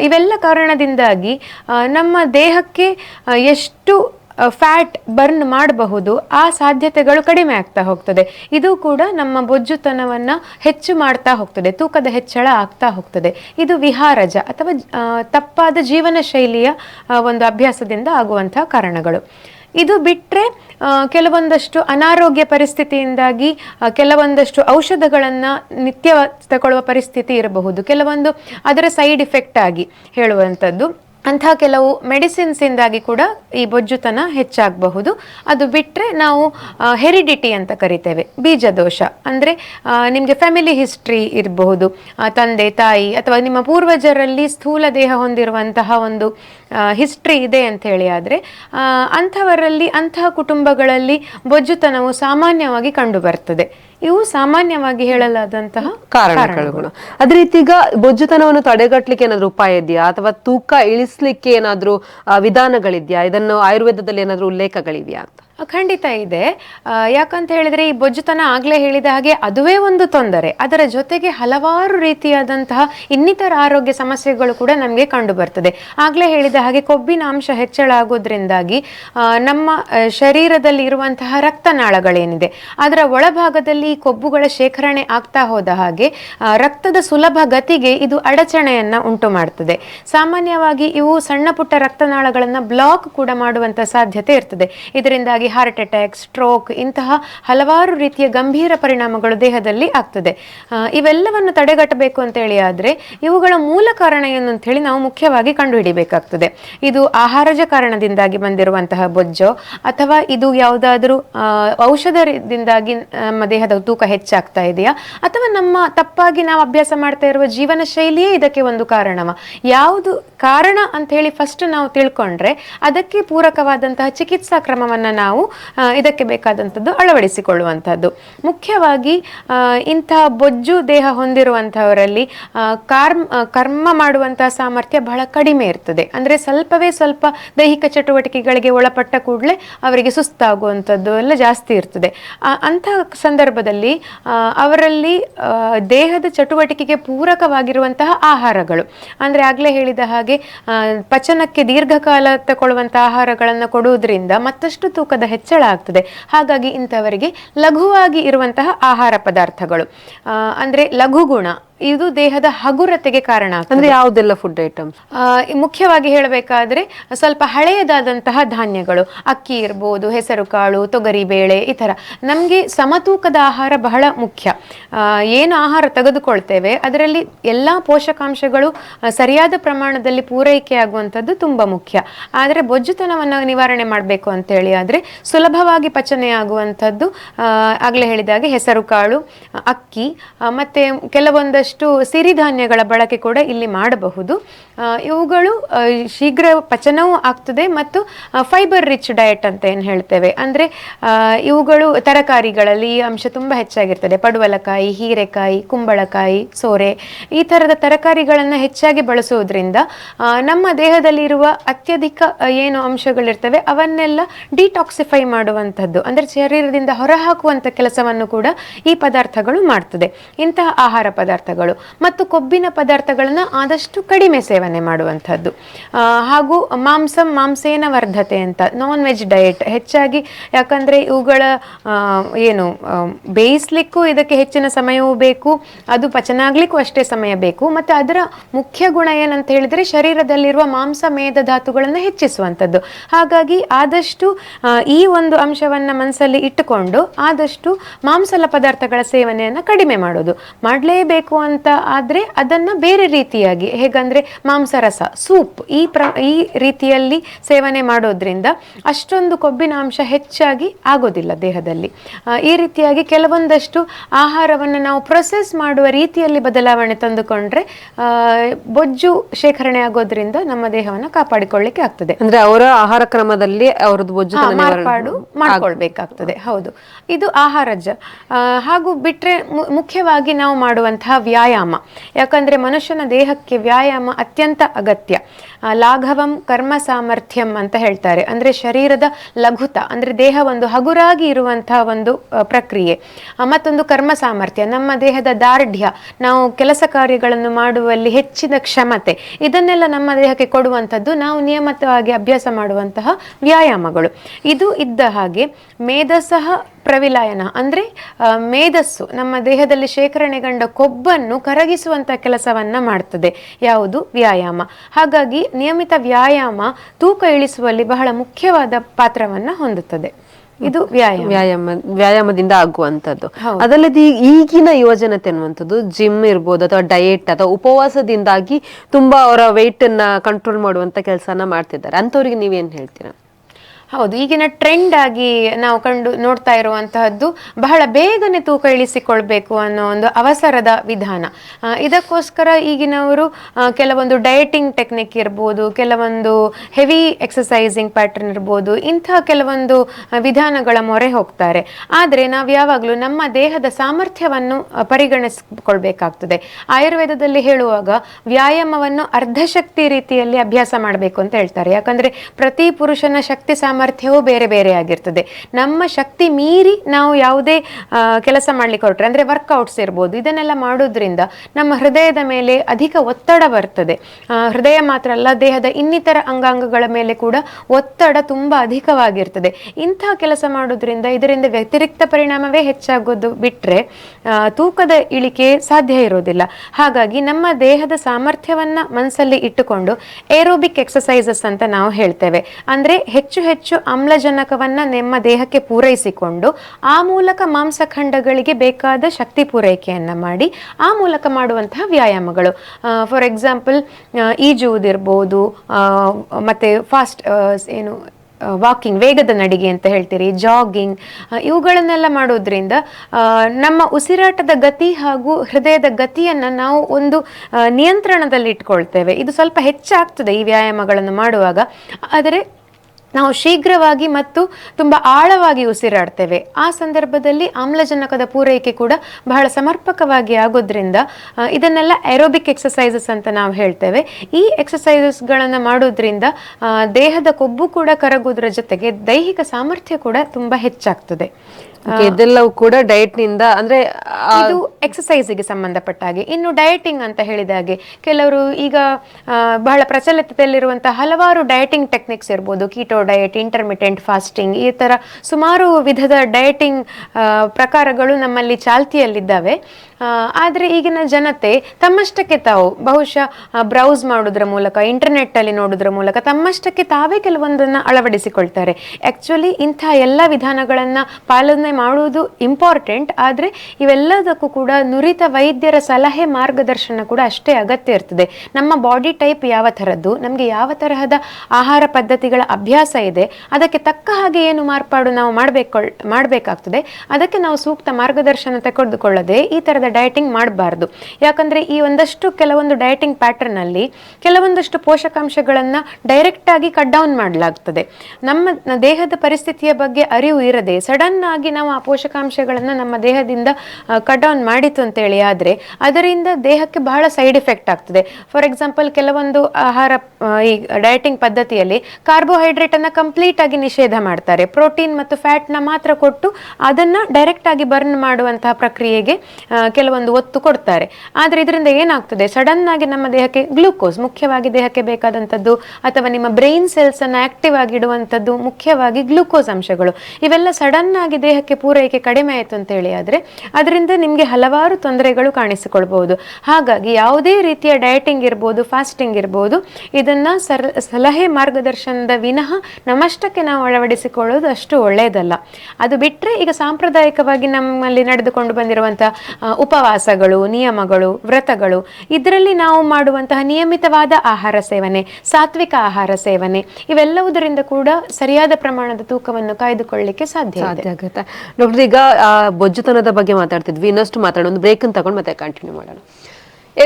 ಇವೆಲ್ಲ ಕಾರಣದಿಂದಾಗಿ ನಮ್ಮ ದೇಹಕ್ಕೆ ಎಷ್ಟು ಫ್ಯಾಟ್ ಬರ್ನ್ ಮಾಡಬಹುದು, ಆ ಸಾಧ್ಯತೆಗಳು ಕಡಿಮೆ ಆಗ್ತಾ ಹೋಗ್ತದೆ. ಇದು ಕೂಡ ನಮ್ಮ ಬೊಜ್ಜುತನವನ್ನು ಹೆಚ್ಚು ಮಾಡ್ತಾ ಹೋಗ್ತದೆ, ತೂಕದ ಹೆಚ್ಚಳ ಆಗ್ತಾ ಹೋಗ್ತದೆ. ಇದು ವಿಹಾರಜ ಅಥವಾ ತಪ್ಪಾದ ಜೀವನ ಶೈಲಿಯ ಒಂದು ಅಭ್ಯಾಸದಿಂದ ಆಗುವಂತಹ ಕಾರಣಗಳು. ಇದು ಬಿಟ್ಟರೆ ಕೆಲವೊಂದಷ್ಟು ಅನಾರೋಗ್ಯ ಪರಿಸ್ಥಿತಿಯಿಂದಾಗಿ ಕೆಲವೊಂದಷ್ಟು ಔಷಧಗಳನ್ನು ನಿತ್ಯ ತಗೊಳ್ಳುವ ಪರಿಸ್ಥಿತಿ ಇರಬಹುದು. ಕೆಲವೊಂದು ಅದರ ಸೈಡ್ ಇಫೆಕ್ಟ್ ಆಗಿ ಹೇಳುವಂಥದ್ದು. ಅಂಥ ಕೆಲವು ಮೆಡಿಸಿನ್ಸಿಂದಾಗಿ ಕೂಡ ಈ ಬೊಜ್ಜುತನ ಹೆಚ್ಚಾಗಬಹುದು. ಅದು ಬಿಟ್ಟರೆ ನಾವು ಹೆರಿಡಿಟಿ ಅಂತ ಕರಿತೇವೆ, ಬೀಜದೋಷ. ಅಂದರೆ ನಿಮಗೆ ಫ್ಯಾಮಿಲಿ ಹಿಸ್ಟ್ರಿ ಇರಬಹುದು ತಂದೆ, ತಾಯಿ, ಅಥವಾ ನಿಮ್ಮ ಪೂರ್ವಜರಲ್ಲಿ ಸ್ಥೂಲ ದೇಹ ಹೊಂದಿರುವಂತಹ ಒಂದು ಹಿಸ್ಟ್ರಿ ಇದೆ ಅಂತ ಹೇಳಿ ಆದರೆ ಅಂಥವರಲ್ಲಿ, ಅಂತಹ ಕುಟುಂಬಗಳಲ್ಲಿ ಬೊಜ್ಜುತನವು ಸಾಮಾನ್ಯವಾಗಿ ಕಂಡು ಬರ್ತದೆ ಇವು ಸಾಮಾನ್ಯವಾಗಿ ಹೇಳಲಾದಂತಹ ಕಾರಣಗಳು. ಅದೇ ರೀತಿ ಈಗ ಬೊಜ್ಜುತನವನ್ನು ತಡೆಗಟ್ಟಲಿಕ್ಕೆ ಏನಾದ್ರು ಉಪಾಯ ಇದೆಯಾ? ಅಥವಾ ತೂಕ ಇಳಿಸ್ಲಿಕ್ಕೆ ಏನಾದ್ರು ವಿಧಾನಗಳಿದೆಯಾ ವಿಧಾನಗಳಿದ್ಯಾ? ಇದನ್ನು ಆಯುರ್ವೇದದಲ್ಲಿ ಏನಾದ್ರು ಉಲ್ಲೇಖಗಳಿವೆಯಾ ಅಂತ? ಖಂಡಿತ ಇದೆ. ಯಾಕಂತ ಹೇಳಿದ್ರೆ ಈ ಬೊಜ್ಜುತನ ಆಗಲೇ ಹೇಳಿದ ಹಾಗೆ ಅದುವೇ ಒಂದು ತೊಂದರೆ. ಅದರ ಜೊತೆಗೆ ಹಲವಾರು ರೀತಿಯಾದಂತಹ ಇನ್ನಿತರ ಆರೋಗ್ಯ ಸಮಸ್ಯೆಗಳು ಕೂಡ ನಮಗೆ ಕಂಡು ಬರ್ತದೆ. ಆಗಲೇ ಹೇಳಿದ ಹಾಗೆ ಕೊಬ್ಬಿನ ಅಂಶ ಹೆಚ್ಚಳ ಆಗೋದ್ರಿಂದಾಗಿ ನಮ್ಮ ಶರೀರದಲ್ಲಿ ಇರುವಂತಹ ರಕ್ತನಾಳಗಳೇನಿದೆ, ಅದರ ಒಳಭಾಗದಲ್ಲಿ ಕೊಬ್ಬುಗಳ ಶೇಖರಣೆ ಆಗ್ತಾ ಹೋದ ಹಾಗೆ ರಕ್ತದ ಸುಲಭ ಗತಿಗೆ ಇದು ಅಡಚಣೆಯನ್ನು ಉಂಟು ಮಾಡ್ತದೆ. ಸಾಮಾನ್ಯವಾಗಿ ಇವು ಸಣ್ಣ ಪುಟ್ಟ ರಕ್ತನಾಳಗಳನ್ನು ಬ್ಲಾಕ್ ಕೂಡ ಮಾಡುವಂಥ ಸಾಧ್ಯತೆ ಇರ್ತದೆ. ಇದರಿಂದಾಗಿ ಹಾರ್ಟ್ ಅಟ್ಯಾಕ್ ಸ್ಟ್ರೋಕ್ ಇಂತಹ ಹಲವಾರು ರೀತಿಯ ಗಂಭೀರ ಪರಿಣಾಮಗಳು ದೇಹದಲ್ಲಿ ಆಗ್ತದೆ. ಇವೆಲ್ಲವನ್ನು ತಡೆಗಟ್ಟಬೇಕು ಅಂತ ಹೇಳಿ ಆದ್ರೆ ಇವುಗಳ ಮೂಲ ಕಾರಣ ಏನು ಅಂತ ಹೇಳಿ ನಾವು ಮುಖ್ಯವಾಗಿ ಕಂಡುಹಿಡಿಬೇಕಾಗ್ತದೆ. ಇದು ಆಹಾರಜ ಕಾರಣದಿಂದಾಗಿ ಬಂದಿರುವಂತಹ ಬೊಜ್ಜು ಅಥವಾ ಇದು ಯಾವುದಾದ್ರೂ ಔಷಧದಿಂದಾಗಿ ನಮ್ಮ ದೇಹದ ತೂಕ ಹೆಚ್ಚಾಗ್ತಾ ಇದೆಯಾ? ಅಥವಾ ನಮ್ಮ ತಪ್ಪಾಗಿ ನಾವು ಅಭ್ಯಾಸ ಮಾಡ್ತಾ ಇರುವ ಜೀವನ ಶೈಲಿಯೇ ಇದಕ್ಕೆ ಒಂದು ಕಾರಣವ? ಯಾವುದು ಕಾರಣ ಅಂತ ಹೇಳಿ ಫಸ್ಟ್ ನಾವು ತಿಳ್ಕೊಂಡ್ರೆ ಅದಕ್ಕೆ ಪೂರಕವಾದಂತಹ ಚಿಕಿತ್ಸಾ ಕ್ರಮವನ್ನು ನಾವು ಆ, ಇದಕ್ಕೆ ಬೇಕಾದಂಥದ್ದು ಅಳವಡಿಸಿಕೊಳ್ಳುವಂಥದ್ದು. ಮುಖ್ಯವಾಗಿ ಇಂತಹ ಬೊಜ್ಜು ದೇಹ ಹೊಂದಿರುವಂಥವರಲ್ಲಿ ಕಾರ್ಮ ಕಾರ್ಮ್ ಮಾಡುವಂತಹ ಸಾಮರ್ಥ್ಯ ಬಹಳ ಕಡಿಮೆ ಇರ್ತದೆ. ಅಂದ್ರೆ ಸ್ವಲ್ಪವೇ ಸ್ವಲ್ಪ ದೈಹಿಕ ಚಟುವಟಿಕೆಗಳಿಗೆ ಒಳಪಟ್ಟ ಕೂಡಲೇ ಅವರಿಗೆ ಸುಸ್ತಾಗುವಂಥದ್ದು ಎಲ್ಲ ಜಾಸ್ತಿ ಇರ್ತದೆ. ಅಂಥ ಸಂದರ್ಭದಲ್ಲಿ ಅವರಲ್ಲಿ ದೇಹದ ಚಟುವಟಿಕೆಗೆ ಪೂರಕವಾಗಿರುವಂತಹ ಆಹಾರಗಳು. ಅಂದರೆ ಆಗಲೇ ಹೇಳಿದ ಹಾಗೆ ಪಚನಕ್ಕೆ ದೀರ್ಘಕಾಲ ತಗೊಳ್ಳುವಂತಹ ಆಹಾರಗಳನ್ನು ಕೊಡುವುದರಿಂದ ಮತ್ತಷ್ಟು ತೂಕದ ಹೆಚ್ಚಳ ಆಗ್ತದೆ. ಹಾಗಾಗಿ ಇಂಥವರಿಗೆ ಲಘುವಾಗಿ ಇರುವಂತಹ ಆಹಾರ ಪದಾರ್ಥಗಳು. ಅಂದರೆ ಲಘುಗುಣ ಇದು ದೇಹದ ಹಗುರತೆಗೆ ಕಾರಣ ಆಗ್ತದೆ. ಅಂದ್ರೆ ಯಾವುದೆಲ್ಲ ಫುಡ್ ಐಟಮ್ಸ್ ಮುಖ್ಯವಾಗಿ ಹೇಳಬೇಕಾದ್ರೆ ಸ್ವಲ್ಪ ಹಳೆಯದಾದಂತಹ ಧಾನ್ಯಗಳು ಅಕ್ಕಿ ಇರ್ಬೋದು ಹೆಸರು ಕಾಳು ತೊಗರಿ ಬೇಳೆ ಈ ತರ ನಮಗೆ ಸಮತೂಕದ ಆಹಾರ ಬಹಳ ಮುಖ್ಯ. ಏನು ಆಹಾರ ತೆಗೆದುಕೊಳ್ತೇವೆ ಅದರಲ್ಲಿ ಎಲ್ಲಾ ಪೋಷಕಾಂಶಗಳು ಸರಿಯಾದ ಪ್ರಮಾಣದಲ್ಲಿ ಪೂರೈಕೆ ಆಗುವಂಥದ್ದು ತುಂಬಾ ಮುಖ್ಯ. ಆದ್ರೆ ಬೊಜ್ಜುತನವನ್ನು ನಿವಾರಣೆ ಮಾಡಬೇಕು ಅಂತೇಳಿ ಆದ್ರೆ ಸುಲಭವಾಗಿ ಪಚನೆ ಆಗುವಂಥದ್ದು ಆಗ್ಲೇ ಹೇಳಿದಾಗೆ ಹೆಸರು ಕಾಳು ಅಕ್ಕಿ ಮತ್ತೆ ಕೆಲವೊಂದಷ್ಟು ಸಿರಿಧಾನ್ಯಗಳ ಬಳಕೆ ಕೂಡ ಇಲ್ಲಿ ಮಾಡಬಹುದು. ಇವುಗಳು ಶೀಘ್ರ ಪಚನವೂ ಆಗ್ತದೆ ಮತ್ತು ಫೈಬರ್ ರಿಚ್ ಡಯಟ್ ಅಂತ ಏನು ಹೇಳ್ತೇವೆ? ಅಂದರೆ ಇವುಗಳು ತರಕಾರಿಗಳಲ್ಲಿ ಈ ಅಂಶ ತುಂಬ ಹೆಚ್ಚಾಗಿರ್ತದೆ. ಪಡುವಲಕಾಯಿ, ಹೀರೆಕಾಯಿ, ಕುಂಬಳಕಾಯಿ, ಸೋರೆ, ಈ ಥರದ ತರಕಾರಿಗಳನ್ನು ಹೆಚ್ಚಾಗಿ ಬಳಸುವುದರಿಂದ ನಮ್ಮ ದೇಹದಲ್ಲಿರುವ ಅತ್ಯಧಿಕ ಏನು ಅಂಶಗಳಿರ್ತವೆ, ಅವನ್ನೆಲ್ಲ ಡಿಟಾಕ್ಸಿಫೈ ಮಾಡುವಂಥದ್ದು ಅಂದರೆ ಶರೀರದಿಂದ ಹೊರಹಾಕುವಂಥ ಕೆಲಸವನ್ನು ಕೂಡ ಈ ಪದಾರ್ಥಗಳು ಮಾಡ್ತದೆ. ಇಂತಹ ಆಹಾರ ಪದಾರ್ಥಗಳು. ಮತ್ತು ಕೊಬ್ಬಿನ ಪದಾರ್ಥಗಳನ್ನು ಆದಷ್ಟು ಕಡಿಮೆ ಸೇವನೆ ಮಾಡುವಂಥದ್ದು. ಹಾಗೂ ಮಾಂಸ ಮಾಂಸೇನ ವರ್ಧತೆ ಅಂತ ನಾನ್ ವೆಜ್ ಡಯೆಟ್ ಹೆಚ್ಚಾಗಿ, ಯಾಕಂದರೆ ಇವುಗಳ ಏನು ಬೇಯಿಸ್ಲಿಕ್ಕೂ ಇದಕ್ಕೆ ಹೆಚ್ಚಿನ ಸಮಯವೂ ಬೇಕು, ಅದು ಪಚನಾಗ್ಲಿಕ್ಕೂ ಅಷ್ಟೇ ಸಮಯ ಬೇಕು, ಮತ್ತು ಅದರ ಮುಖ್ಯ ಗುಣ ಏನಂತ ಹೇಳಿದರೆ ಶರೀರದಲ್ಲಿರುವ ಮಾಂಸ ಮೇಧ ಧಾತುಗಳನ್ನು ಹೆಚ್ಚಿಸುವಂಥದ್ದು. ಹಾಗಾಗಿ ಆದಷ್ಟು ಈ ಒಂದು ಅಂಶವನ್ನು ಮನಸ್ಸಲ್ಲಿ ಇಟ್ಟುಕೊಂಡು ಆದಷ್ಟು ಮಾಂಸಲ ಪದಾರ್ಥಗಳ ಸೇವನೆಯನ್ನು ಕಡಿಮೆ ಮಾಡೋದು ಮಾಡಲೇಬೇಕು ಅಂತ ಆದರೆ ಅದನ್ನು ಬೇರೆ ರೀತಿಯಾಗಿ ಹೇಗಂದ್ರೆ ಮಾಂಸರಸ ಸೂಪ್ ಈ ಪ್ರ ಈ ರೀತಿಯಲ್ಲಿ ಸೇವನೆ ಮಾಡೋದ್ರಿಂದ ಅಷ್ಟೊಂದು ಕೊಬ್ಬಿನಾಂಶ ಹೆಚ್ಚಾಗಿ ಆಗೋದಿಲ್ಲ ದೇಹದಲ್ಲಿ. ಈ ರೀತಿಯಾಗಿ ಕೆಲವೊಂದಷ್ಟು ಆಹಾರವನ್ನು ನಾವು ಪ್ರೊಸೆಸ್ ಮಾಡುವ ರೀತಿಯಲ್ಲಿ ಬದಲಾವಣೆ ತಂದುಕೊಂಡ್ರೆ ಬೊಜ್ಜು ಶೇಖರಣೆ ಆಗೋದ್ರಿಂದ ನಮ್ಮ ದೇಹವನ್ನು ಕಾಪಾಡಿಕೊಳ್ಳಿಕ್ಕೆ ಆಗ್ತದೆ. ಅಂದ್ರೆ ಅವರ ಆಹಾರ ಕ್ರಮದಲ್ಲಿ ಅವರದ್ದು ಬೊಜ್ಜು ಮಾರ್ಪಾಡು ಮಾಡ್ಕೊಳ್ಬೇಕಾಗ್ತದೆ ಹೌದು. ಇದು ಆಹಾರಜ ಹಾಗೂ ಬಿಟ್ರೆ ಮು- ಮುಖ್ಯವಾಗಿ ನಾವು ಮಾಡುವಂತಹ ವ್ಯಾಯಾಮ. ಯಾಕಂದ್ರೆ ಮನುಷ್ಯನ ದೇಹಕ್ಕೆ ವ್ಯಾಯಾಮ ಅತ್ಯಂತ ಅಗತ್ಯ. ಲಾಘವಂ ಕರ್ಮ ಸಾಮರ್ಥ್ಯಂ ಅಂತ ಹೇಳ್ತಾರೆ. ಅಂದ್ರೆ ಶರೀರದ ಲಘುತ, ಅಂದ್ರೆ ದೇಹ ಒಂದು ಹಗುರಾಗಿ ಇರುವಂತಹ ಒಂದು ಪ್ರಕ್ರಿಯೆ. ಮತ್ತೊಂದು ಕರ್ಮ ಸಾಮರ್ಥ್ಯ, ನಮ್ಮ ದೇಹದ ದಾರ್ಢ್ಯ. ನಾವು ಕೆಲಸ ಕಾರ್ಯಗಳನ್ನು ಮಾಡುವಲ್ಲಿ ಹೆಚ್ಚಿನ ಕ್ಷಮತೆ. ಇದನ್ನೆಲ್ಲ ನಮ್ಮ ದೇಹಕ್ಕೆ ಕೊಡುವಂಥದ್ದು ನಾವು ನಿಯಮಿತವಾಗಿ ಅಭ್ಯಾಸ ಮಾಡುವಂತಹ ವ್ಯಾಯಾಮಗಳು. ಇದು ಇದ್ದ ಹಾಗೆ ಮೇಧಸಹ ಪ್ರವಿಲಾಯನ. ಅಂದ್ರೆ ಮೇಧಸ್ಸು ನಮ್ಮ ದೇಹದಲ್ಲಿ ಶೇಖರಣೆಗೊಂಡ ಕೊಬ್ಬನ್ನು ಕರಗಿಸುವಂಥ ಕೆಲಸವನ್ನ ಮಾಡ್ತದೆ. ಯಾವುದು? ವ್ಯಾಯಾಮ. ಹಾಗಾಗಿ ನಿಯಮಿತ ವ್ಯಾಯಾಮ ತೂಕ ಇಳಿಸುವಲ್ಲಿ ಬಹಳ ಮುಖ್ಯವಾದ ಪಾತ್ರವನ್ನ ಹೊಂದುತ್ತದೆ. ಇದು ವ್ಯಾಯಾಮ. ವ್ಯಾಯಾಮ ವ್ಯಾಯಾಮದಿಂದ ಆಗುವಂತದ್ದು ಅದಲ್ಲದೆ ಈಗಿನ ಯುವಜನತೆ ಅನ್ನುವಂಥದ್ದು ಜಿಮ್ ಇರ್ಬೋದು ಅಥವಾ ಡಯೆಟ್ ಅಥವಾ ಉಪವಾಸದಿಂದಾಗಿ ತುಂಬಾ ಅವರ ವೆಯ್ಟನ್ನು ಅನ್ನ ಕಂಟ್ರೋಲ್ ಮಾಡುವಂಥ ಕೆಲಸನ ಮಾಡ್ತಿದ್ದಾರೆ. ಅಂಥವ್ರಿಗೆ ನೀವೇನು ಹೇಳ್ತೀರಾ? ಹೌದು, ಈಗಿನ ಟ್ರೆಂಡ್ ಆಗಿ ನಾವು ಕಂಡು ನೋಡ್ತಾ ಇರುವಂತಹದ್ದು ಬಹಳ ಬೇಗನೆ ತೂಕ ಇಳಿಸಿಕೊಳ್ಬೇಕು ಅನ್ನೋ ಒಂದು ಅವಸರದ ವಿಧಾನ. ಇದಕ್ಕೋಸ್ಕರ ಈಗಿನವರು ಕೆಲವೊಂದು ಡಯಟಿಂಗ್ ಟೆಕ್ನಿಕ್ ಇರ್ಬೋದು, ಕೆಲವೊಂದು ಹೆವಿ ಎಕ್ಸಸೈಸಿಂಗ್ ಪ್ಯಾಟರ್ನ್ ಇರ್ಬೋದು, ಇಂತಹ ಕೆಲವೊಂದು ವಿಧಾನಗಳ ಮೊರೆ ಹೋಗ್ತಾರೆ. ಆದರೆ ನಾವು ಯಾವಾಗಲೂ ನಮ್ಮ ದೇಹದ ಸಾಮರ್ಥ್ಯವನ್ನು ಪರಿಗಣಿಸ್ಕೊಳ್ಬೇಕಾಗ್ತದೆ. ಆಯುರ್ವೇದದಲ್ಲಿ ಹೇಳುವಾಗ ವ್ಯಾಯಾಮವನ್ನು ಅರ್ಧಶಕ್ತಿ ರೀತಿಯಲ್ಲಿ ಅಭ್ಯಾಸ ಮಾಡಬೇಕು ಅಂತ ಹೇಳ್ತಾರೆ. ಯಾಕಂದ್ರೆ ಪ್ರತಿ ಪುರುಷನ ಶಕ್ತಿ ಸಾಮರ್ಥ್ಯವೂ ಬೇರೆ ಬೇರೆ ಆಗಿರ್ತದೆ. ನಮ್ಮ ಶಕ್ತಿ ಮೀರಿ ನಾವು ಯಾವುದೇ ಕೆಲಸ ಮಾಡಲಿಕ್ಕೆ ಹೊರಟ್ರೆ, ಅಂದ್ರೆ ವರ್ಕೌಟ್ಸ್ ಇರ್ಬೋದು, ಇದನ್ನೆಲ್ಲ ಮಾಡೋದ್ರಿಂದ ನಮ್ಮ ಹೃದಯದ ಮೇಲೆ ಅಧಿಕ ಒತ್ತಡ ಬರ್ತದೆ. ಹೃದಯ ಮಾತ್ರ ಅಲ್ಲ, ದೇಹದ ಇನ್ನಿತರ ಅಂಗಾಂಗಗಳ ಮೇಲೆ ಕೂಡ ಒತ್ತಡ ತುಂಬಾ ಅಧಿಕವಾಗಿರ್ತದೆ. ಇಂಥ ಕೆಲಸ ಮಾಡೋದ್ರಿಂದ ಇದರಿಂದ ವ್ಯತಿರಿಕ್ತ ಪರಿಣಾಮವೇ ಹೆಚ್ಚಾಗೋದು ಬಿಟ್ಟರೆ ತೂಕದ ಇಳಿಕೆ ಸಾಧ್ಯ ಇರೋದಿಲ್ಲ. ಹಾಗಾಗಿ ನಮ್ಮ ದೇಹದ ಸಾಮರ್ಥ್ಯವನ್ನ ಮನಸ್ಸಲ್ಲಿ ಇಟ್ಟುಕೊಂಡು ಏರೋಬಿಕ್ ಎಕ್ಸಸೈಸಸ್ ಅಂತ ನಾವು ಹೇಳ್ತೇವೆ. ಅಂದ್ರೆ ಹೆಚ್ಚು ಹೆಚ್ಚು ಆಮ್ಲಜನಕವನ್ನ ನಿಮ್ಮ ದೇಹಕ್ಕೆ ಪೂರೈಸಿಕೊಂಡು ಆ ಮೂಲಕ ಮಾಂಸಖಂಡಗಳಿಗೆ ಬೇಕಾದ ಶಕ್ತಿ ಪೂರೈಕೆಯನ್ನ ಮಾಡಿ ಆ ಮೂಲಕ ಮಾಡುವಂತಹ ವ್ಯಾಯಾಮಗಳು. ಫಾರ್ ಎಕ್ಸಾಂಪಲ್ ಈಜುವುದಿರ್ಬೋದು ಮತ್ತೆ ಫಾಸ್ಟ್ ಏನು ವಾಕಿಂಗ್ ವೇಗದ ನಡಿಗೆ ಅಂತ ಹೇಳ್ತೀರಿ ಜಾಗಿಂಗ್ ಇವುಗಳನ್ನೆಲ್ಲ ಮಾಡೋದ್ರಿಂದ ನಮ್ಮ ಉಸಿರಾಟದ ಗತಿ ಹಾಗೂ ಹೃದಯದ ಗತಿಯನ್ನು ನಾವು ಒಂದು ನಿಯಂತ್ರಣದಲ್ಲಿ ಇಟ್ಕೊಳ್ತೇವೆ ಇದು ಸ್ವಲ್ಪ ಹೆಚ್ಚಾಗ್ತದೆ ಈ ವ್ಯಾಯಾಮಗಳನ್ನು ಮಾಡುವಾಗ. ಆದರೆ ನಾವು ಶೀಘ್ರವಾಗಿ ಮತ್ತು ತುಂಬ ಆಳವಾಗಿ ಉಸಿರಾಡ್ತೇವೆ. ಆ ಸಂದರ್ಭದಲ್ಲಿ ಆಮ್ಲಜನಕದ ಪೂರೈಕೆ ಕೂಡ ಬಹಳ ಸಮರ್ಪಕವಾಗಿ ಆಗೋದ್ರಿಂದ ಇದನ್ನೆಲ್ಲ ಏರೋಬಿಕ್ ಎಕ್ಸಸೈಸಸ್ ಅಂತ ನಾವು ಹೇಳ್ತೇವೆ. ಈ ಎಕ್ಸಸೈಸಸ್ಗಳನ್ನು ಮಾಡೋದ್ರಿಂದ ದೇಹದ ಕೊಬ್ಬು ಕೂಡ ಕರಗೋದ್ರ ಜೊತೆಗೆ ದೈಹಿಕ ಸಾಮರ್ಥ್ಯ ಕೂಡ ತುಂಬ ಹೆಚ್ಚಾಗ್ತದೆ. ಇದೆಲ್ಲವೂ ಕೂಡ ಡಯಟ್ನಿಂದ ಅಂದ್ರೆ ಇದು ಎಕ್ಸಸೈಸಿಗೆ ಸಂಬಂಧಪಟ್ಟ ಹಾಗೆ. ಇನ್ನು ಡಯಟಿಂಗ್ ಅಂತ ಹೇಳಿದ ಹಾಗೆ ಕೆಲವರು ಈಗ ಬಹಳ ಪ್ರಚಲಿತದಲ್ಲಿರುವಂತಹ ಹಲವಾರು ಡಯಟಿಂಗ್ ಟೆಕ್ನಿಕ್ಸ್ ಇರ್ಬೋದು. ಕೀಟೋ ಡಯಟ್ ಇಂಟರ್ಮಿಟೆಂಟ್ ಫಾಸ್ಟಿಂಗ್ ಈ ತರ ಸುಮಾರು ವಿಧದ ಡಯಟಿಂಗ್ ಪ್ರಕಾರಗಳು ನಮ್ಮಲ್ಲಿ ಚಾಲ್ತಿಯಲ್ಲಿದ್ದಾವೆ. ಆದ್ರೆ ಈಗಿನ ಜನತೆ ತಮ್ಮಷ್ಟಕ್ಕೆ ತಾವು ಬಹುಶಃ ಬ್ರೌಸ್ ಮಾಡೋದ್ರ ಮೂಲಕ ಇಂಟರ್ನೆಟ್ಟಲ್ಲಿ ನೋಡೋದ್ರ ಮೂಲಕ ತಮ್ಮಷ್ಟಕ್ಕೆ ತಾವೇ ಕೆಲವೊಂದನ್ನು ಅಳವಡಿಸಿಕೊಳ್ತಾರೆ. ಆ್ಯಕ್ಚುಲಿ ಇಂಥ ಎಲ್ಲ ವಿಧಾನಗಳನ್ನು ಪಾಲನೆ ಮಾಡುವುದು ಇಂಪಾರ್ಟೆಂಟ್ ಆದರೆ ಇವೆಲ್ಲದಕ್ಕೂ ಕೂಡ ನುರಿತ ವೈದ್ಯರ ಸಲಹೆ ಮಾರ್ಗದರ್ಶನ ಕೂಡ ಅಷ್ಟೇ ಅಗತ್ಯ ಇರ್ತದೆ. ನಮ್ಮ ಬಾಡಿ ಟೈಪ್ ಯಾವ ಥರದ್ದು, ನಮಗೆ ಯಾವ ತರಹದ ಆಹಾರ ಪದ್ಧತಿಗಳ ಅಭ್ಯಾಸ ಇದೆ, ಅದಕ್ಕೆ ತಕ್ಕ ಹಾಗೆ ಏನು ಮಾರ್ಪಾಡು ನಾವು ಮಾಡಬೇಕು, ಮಾಡಬೇಕಾಗ್ತದೆ, ಅದಕ್ಕೆ ನಾವು ಸೂಕ್ತ ಮಾರ್ಗದರ್ಶನ ತೆಗೆದುಕೊಳ್ಳದೆ ಈ ತರದ ಡಯಟಿಂಗ್ ಮಾಡಬಾರ್ದು. ಯಾಕಂದ್ರೆ ಈ ಒಂದಷ್ಟು ಕೆಲವೊಂದು ಡಯಟಿಂಗ್ ಪ್ಯಾಟರ್ನ್ ಅಲ್ಲಿ ಕೆಲವೊಂದಷ್ಟು ಪೋಷಕಾಂಶಗಳನ್ನ ಡೈರೆಕ್ಟ್ ಆಗಿ ಕಟ್ ಡೌನ್ ಮಾಡಲಾಗ್ತದೆ. ನಮ್ಮ ದೇಹದ ಪರಿಸ್ಥಿತಿಯ ಬಗ್ಗೆ ಅರಿವು ಇರದೆ ಸಡನ್ ಆಗಿ ನಾವು ಆ ಪೋಷಕಾಂಶಗಳನ್ನ ನಮ್ಮ ದೇಹದಿಂದ ಕಟ್ ಡೌನ್ ಮಾಡಿತು ಅಂತೇಳಿ ಆದ್ರೆ ಅದರಿಂದ ದೇಹಕ್ಕೆ ಬಹಳ ಸೈಡ್ ಎಫೆಕ್ಟ್ ಆಗ್ತದೆ. ಫಾರ್ ಎಕ್ಸಾಂಪಲ್ ಕೆಲವೊಂದು ಆಹಾರ ಈ ಡಯಟಿಂಗ್ ಪದ್ಧತಿಯಲ್ಲಿ ಕಾರ್ಬೋಹೈಡ್ರೇಟ್ ಅನ್ನ ಕಂಪ್ಲೀಟ್ ಆಗಿ ನಿಷೇಧ ಮಾಡ್ತಾರೆ. ಪ್ರೋಟೀನ್ ಮತ್ತು ಫ್ಯಾಟ್ನ ಮಾತ್ರ ಕೊಟ್ಟು ಅದನ್ನ ಡೈರೆಕ್ಟ್ ಆಗಿ ಬರ್ನ್ ಮಾಡುವಂತಹ ಪ್ರಕ್ರಿಯೆಗೆ ಕೆಲವೊಂದು ಒತ್ತು ಕೊಡ್ತಾರೆ. ಆದರೆ ಇದರಿಂದ ಏನಾಗ್ತದೆ? ಸಡನ್ ಆಗಿ ನಮ್ಮ ದೇಹಕ್ಕೆ ಗ್ಲೂಕೋಸ್ ಮುಖ್ಯವಾಗಿ ದೇಹಕ್ಕೆ ಬೇಕಾದಂಥದ್ದು ಅಥವಾ ನಿಮ್ಮ ಬ್ರೈನ್ ಸೆಲ್ಸ್ ಅನ್ನು ಆಕ್ಟಿವ್ ಆಗಿ ಇಡುವಂಥದ್ದು ಮುಖ್ಯವಾಗಿ ಗ್ಲೂಕೋಸ್ ಅಂಶಗಳು. ಇವೆಲ್ಲ ಸಡನ್ ಆಗಿ ದೇಹಕ್ಕೆ ಪೂರೈಕೆ ಕಡಿಮೆ ಆಯಿತು ಅಂತ ಹೇಳಿ ಆದ್ರೆ ಅದರಿಂದ ನಿಮಗೆ ಹಲವಾರು ತೊಂದರೆಗಳು ಕಾಣಿಸಿಕೊಳ್ಬಹುದು. ಹಾಗಾಗಿ ಯಾವುದೇ ರೀತಿಯ ಡಯಟಿಂಗ್ ಇರ್ಬೋದು ಫಾಸ್ಟಿಂಗ್ ಇರ್ಬೋದು ಇದನ್ನ ಸರ್ ಸಲಹೆ ಮಾರ್ಗದರ್ಶನದ ವಿನಃ ನಮ್ಮಷ್ಟಕ್ಕೆ ನಾವು ಅಳವಡಿಸಿಕೊಳ್ಳೋದು ಅಷ್ಟು ಒಳ್ಳೆಯದಲ್ಲ ಅದು ಬಿಟ್ಟರೆ ಈಗ ಸಾಂಪ್ರದಾಯಿಕವಾಗಿ ನಮ್ಮಲ್ಲಿ ನಡೆದುಕೊಂಡು ಬಂದಿರುವಂತಹ ಆ, ಉಪವಾಸಗಳು, ನಿಯಮಗಳು, ವ್ರತಗಳು, ಇದರಲ್ಲಿ ನಾವು ಮಾಡುವಂತಹ ನಿಯಮಿತವಾದ ಆಹಾರ ಸೇವನೆ, ಸಾತ್ವಿಕ ಆಹಾರ ಸೇವನೆ, ಇವೆಲ್ಲವುದರಿಂದ ಕೂಡ ಸರಿಯಾದ ಪ್ರಮಾಣದ ತೂಕವನ್ನು ಕಾಯ್ದುಕೊಳ್ಳಲಿಕ್ಕೆ ಸಾಧ್ಯ ಆಗುತ್ತೆ. ಡಾಕ್ಟರ್, ಈಗ ಬೊಜ್ಜುತನದ ಬಗ್ಗೆ ಮಾತಾಡ್ತಿದ್ವಿ. ಇನ್ನಷ್ಟು ಮಾತಾಡೋಣ. ಒಂದು ಬ್ರೇಕ್ ತಗೊಂಡು ಮತ್ತೆ ಕಂಟಿನ್ಯೂ ಮಾಡೋಣ.